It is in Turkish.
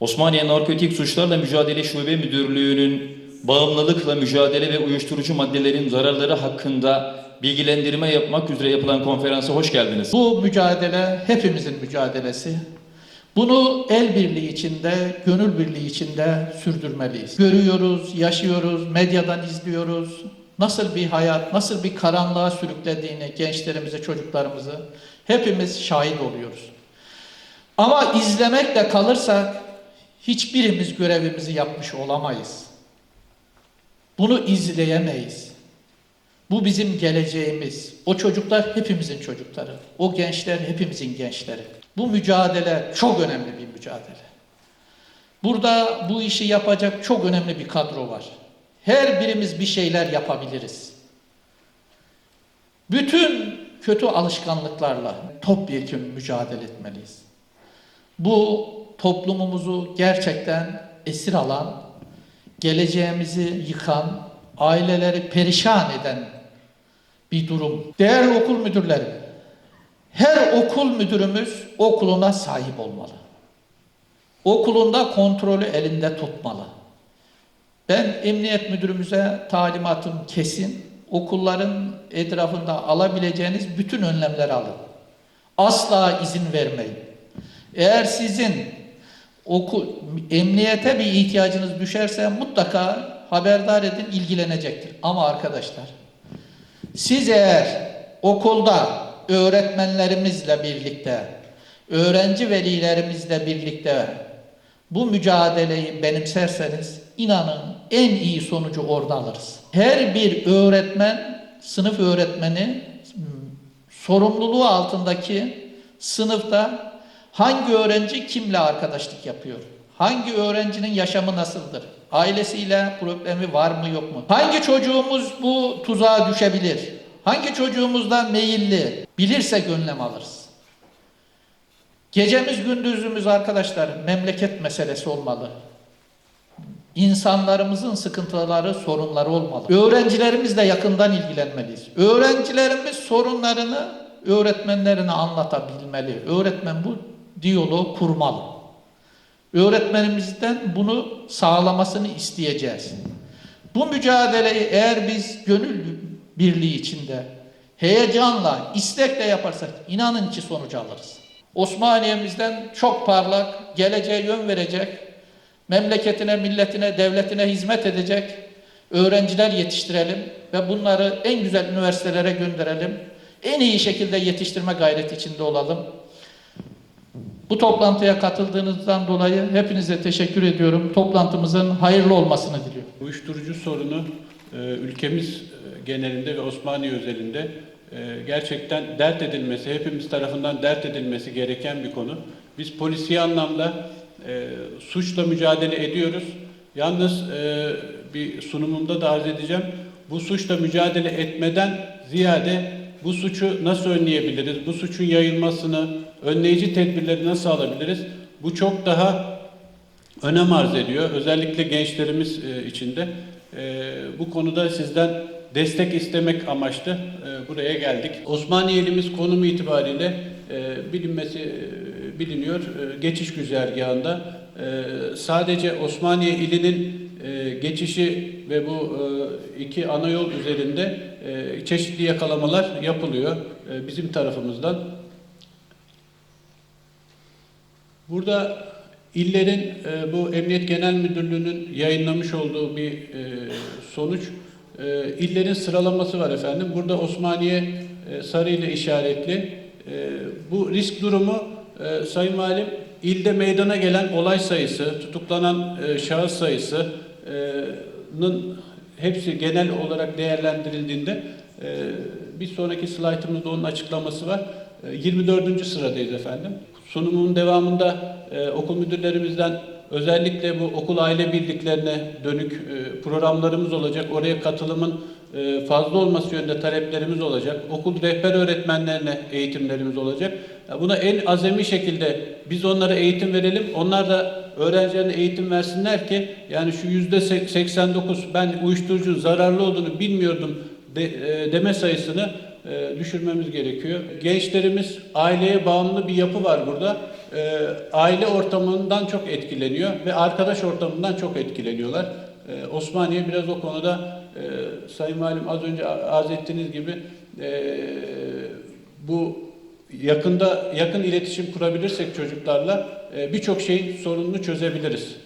Osmaniye Narkotik Suçlarla Mücadele Şube Müdürlüğü'nün bağımlılıkla mücadele ve uyuşturucu maddelerin zararları hakkında bilgilendirme yapmak üzere yapılan konferansa hoş geldiniz. Bu mücadele hepimizin mücadelesi. Bunu el birliği içinde, gönül birliği içinde sürdürmeliyiz. Görüyoruz, yaşıyoruz, medyadan izliyoruz. Nasıl bir hayat, nasıl bir karanlığa sürüklediğini gençlerimizi, çocuklarımızı hepimiz şahit oluyoruz. Ama izlemekle kalırsak hiçbirimiz görevimizi yapmış olamayız. Bunu izleyemeyiz. Bu bizim geleceğimiz. O çocuklar hepimizin çocukları. O gençler hepimizin gençleri. Bu mücadele çok önemli bir mücadele. Burada bu işi yapacak çok önemli bir kadro var. Her birimiz bir şeyler yapabiliriz. Bütün kötü alışkanlıklarla topyekun mücadele etmeliyiz. Bu toplumumuzu gerçekten esir alan, geleceğimizi yıkan, aileleri perişan eden bir durum. Değerli okul müdürleri, her okul müdürümüz okuluna sahip olmalı. Okulunda kontrolü elinde tutmalı. Ben emniyet müdürümüze talimatım kesin. Okulların etrafında alabileceğiniz bütün önlemleri alın. Asla izin vermeyin. Eğer sizin okul, emniyete bir ihtiyacınız düşerse mutlaka haberdar edin, ilgilenecektir. Ama arkadaşlar, siz eğer okulda öğretmenlerimizle birlikte, öğrenci velilerimizle birlikte bu mücadeleyi benimserseniz inanın en iyi sonucu orada alırız. Her bir öğretmen, sınıf öğretmeni sorumluluğu altındaki sınıfta hangi öğrenci kimle arkadaşlık yapıyor? Hangi öğrencinin yaşamı nasıldır? Ailesiyle problemi var mı yok mu? Hangi çocuğumuz bu tuzağa düşebilir? Hangi çocuğumuzdan meyilli? Bilirsek önlem alırız. Gecemiz gündüzümüz arkadaşlar memleket meselesi olmalı. İnsanlarımızın sıkıntıları, sorunları olmalı. Öğrencilerimizle yakından ilgilenmeliyiz. Öğrencilerimiz sorunlarını öğretmenlerine anlatabilmeli. Öğretmen bu diyaloğu kurmalı. Öğretmenimizden bunu sağlamasını isteyeceğiz. Bu mücadeleyi eğer biz gönül birliği içinde heyecanla, istekle yaparsak inanın ki sonuç alırız. Osmaniye'mizden çok parlak, geleceğe yön verecek, memleketine, milletine, devletine hizmet edecek öğrenciler yetiştirelim ve bunları en güzel üniversitelere gönderelim. En iyi şekilde yetiştirme gayreti içinde olalım. Bu toplantıya katıldığınızdan dolayı hepinize teşekkür ediyorum. Toplantımızın hayırlı olmasını diliyorum. Uyuşturucu sorunu e, ülkemiz e, genelinde ve Osmaniye özelinde e, gerçekten dert edilmesi, hepimiz tarafından dert edilmesi gereken bir konu. Biz polisiye anlamda suçla mücadele ediyoruz. Yalnız bir sunumumda da arz edeceğim. Bu suçla mücadele etmeden ziyade bu suçu nasıl önleyebiliriz? Bu suçun yayılmasını, önleyici tedbirleri nasıl alabiliriz? Bu çok daha önem arz ediyor. Özellikle gençlerimiz e, içinde. E, bu konuda sizden destek istemek amaçlı e, buraya geldik. Osmaniye konumu itibariyle bilinmesi biliniyor. Geçiş güzergahında sadece Osmaniye ilinin geçişi ve bu e, iki ana yol üzerinde e, çeşitli yakalamalar yapılıyor e, bizim tarafımızdan. Burada illerin e, bu Emniyet Genel Müdürlüğü'nün yayınlamış olduğu bir e, sonuç. E, illerin sıralaması var efendim. Burada Osmaniye e, sarı ile işaretli. E, bu risk durumu e, Sayın Valim ilde meydana gelen olay sayısı, tutuklanan e, şahıs sayısının hepsi genel olarak değerlendirildiğinde bir sonraki slaytımızda onun açıklaması var. E, 24. sıradayız efendim. Sunumun devamında okul müdürlerimizden özellikle bu okul aile birliklerine dönük programlarımız olacak. Oraya katılımın fazla olması yönünde taleplerimiz olacak. Okul rehber öğretmenlerine eğitimlerimiz olacak. Buna en azami şekilde biz onlara eğitim verelim. Onlar da öğrencilerine eğitim versinler ki yani şu yüzde 89 ben uyuşturucunun zararlı olduğunu bilmiyordum de, e, deme sayısını e, düşürmemiz gerekiyor. Gençlerimiz aileye bağımlı bir yapı var burada. e, aile ortamından çok etkileniyor ve arkadaş ortamından çok etkileniyorlar. E, Osmaniye biraz o konuda e, Sayın Valim az önce arz ettiğiniz gibi e, bu yakında yakın iletişim kurabilirsek çocuklarla e, birçok şeyin sorununu çözebiliriz.